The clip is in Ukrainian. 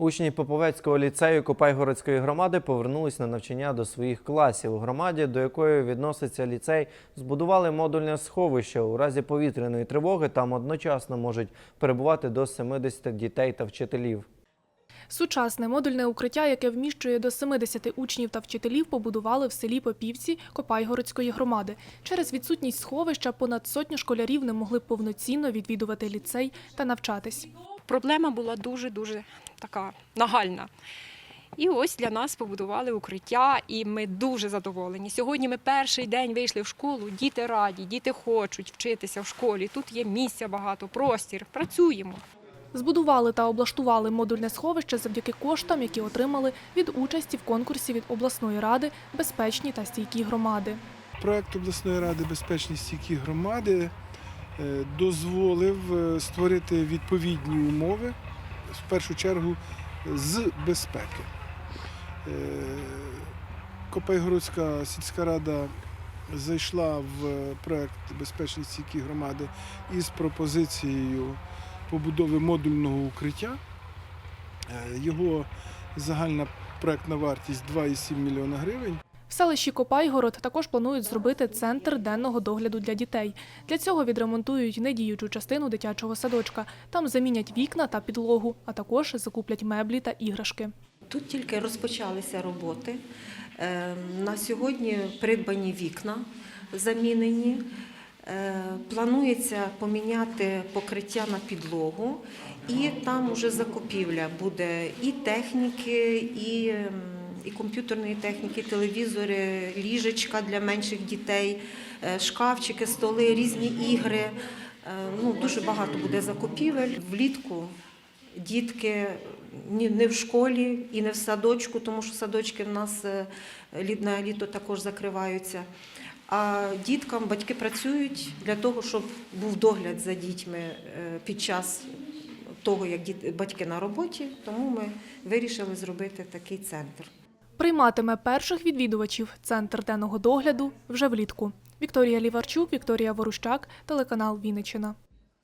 Учні Поповецького ліцею Копайгородської громади повернулись на навчання до своїх класів. У громаді, до якої відноситься ліцей, збудували модульне сховище. У разі повітряної тривоги там одночасно можуть перебувати до 70 дітей та вчителів. Сучасне модульне укриття, яке вміщує до 70 учнів та вчителів, побудували в селі Попівці Копайгородської громади. Через відсутність сховища понад сотню школярів не могли повноцінно відвідувати ліцей та навчатись. Проблема була дуже-дуже така нагальна. І ось для нас побудували укриття, і ми дуже задоволені. Сьогодні ми перший день вийшли в школу, діти раді, діти хочуть вчитися в школі. Тут є місця багато, простір, працюємо. Збудували та облаштували модульне сховище завдяки коштам, які отримали від участі в конкурсі від обласної ради безпечні та стійкі громади. Проект обласної ради безпечні стійкі громади дозволив е, створити відповідні умови, в першу чергу з безпеки. Е, Копайгородська сільська рада зайшла в проект безпечні стійкі громади із пропозицією побудови модульного укриття. Е, Його загальна проектна вартість 2,7 мільйона гривень. Селищі Копайгород також планують зробити центр денного догляду для дітей. Для цього відремонтують недіючу частину дитячого садочка. Там замінять вікна та підлогу, а також закуплять меблі та іграшки. Тут тільки розпочалися роботи. Е, На сьогодні придбані вікна замінені. Е, Планується поміняти покриття на підлогу, і там уже закупівля буде і техніки, і, ем, і комп'ютерної техніки, телевізори, ліжечка для менших дітей, е, шкафчики, столи, різні ігри. Е, Ну, дуже багато буде закупівель. Влітку дітки не в школі і не в садочку, тому що садочки в нас е, на літо також закриваються. А діткам батьки працюють для того, щоб був догляд за дітьми під час того, як батьки на роботі. Тому ми вирішили зробити такий центр. Прийматиме перших відвідувачів центр денного догляду вже влітку. Вікторія Ліварчук, Вікторія Ворущак, телеканал Вінниччина.